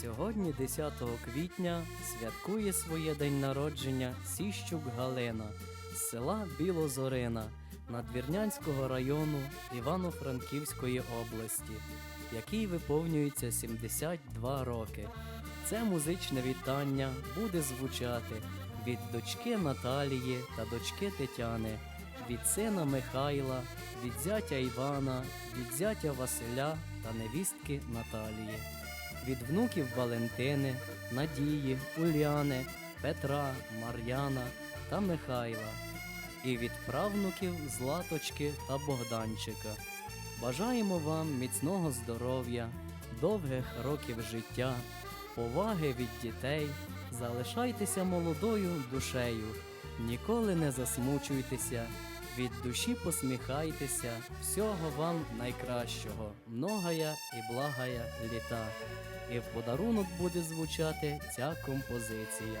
Сьогодні, 10 квітня, святкує своє день народження Сіщук Галина з села Білозорина Надвірнянського району Івано-Франківської області, якій виповнюється 72 роки. Це музичне вітання буде звучати від дочки Наталії та дочки Тетяни, від сина Михайла, від зятя Івана, від зятя Василя та невістки Наталії від внуків Валентини, Надії, Уляни, Петра, Мар'яна та Михайла, і від правнуків Златочки та Богданчика. Бажаємо вам міцного здоров'я, довгих років життя, поваги від дітей, залишайтеся молодою душею, ніколи не засмучуйтеся, від душі посміхайтеся, всього вам найкращого, многая і благая літа. І в подарунок буде звучати ця композиція.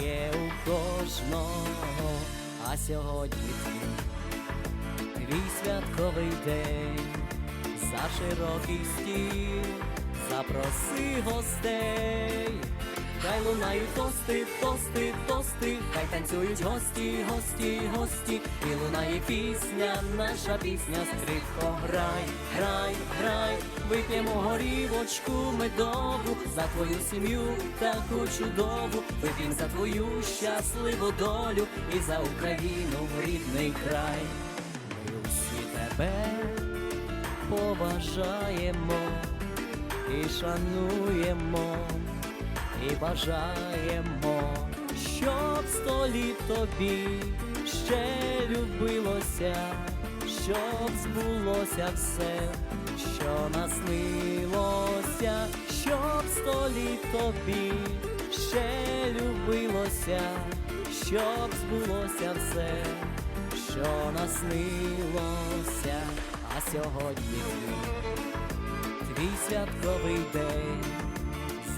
є у кожного, а сьогодні твій, святковий день, за широкий стіл, запроси гостей, хай лунають тости, тости, тости, хай танцюють гості, гості, гості, і лунає пісня, наша пісня, скрипко, грай, грай, грай, вип'ємо горівочку медову за твою сім'ю таку чудову, вип'ємо за твою щасливу долю і за Україну рідний край. Ми усі тебе поважаємо і шануємо, і бажаємо, щоб сто літ тобі ще любилося, щоб збулося все, що наснилося, щоб сто літ тобі ще любилося, щоб збулося все, що наснилося, а сьогодні твій святковий день,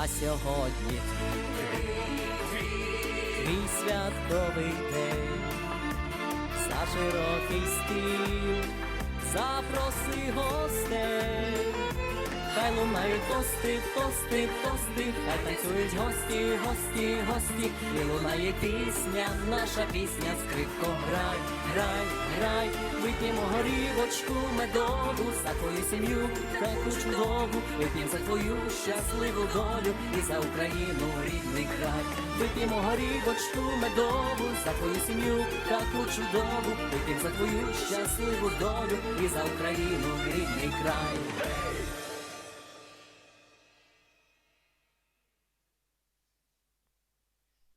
А сьогодні. Твій святковий день, за широкий стіл, запроси гостей, хай лунають тости, тости, тости, хай танцюють гості, гості, гості, і лунає пісня, наша пісня, скрипко, грай, грай, грай, вип'ємо горівочку медову за твою сім'ю, таку чудову, вип'ємо за твою щасливу долю і за Україну рідний край, вип'ємо горівочку медову за твою сім'ю, таку чудову, вип'ємо за твою щасливу долю і за Україну рідний край.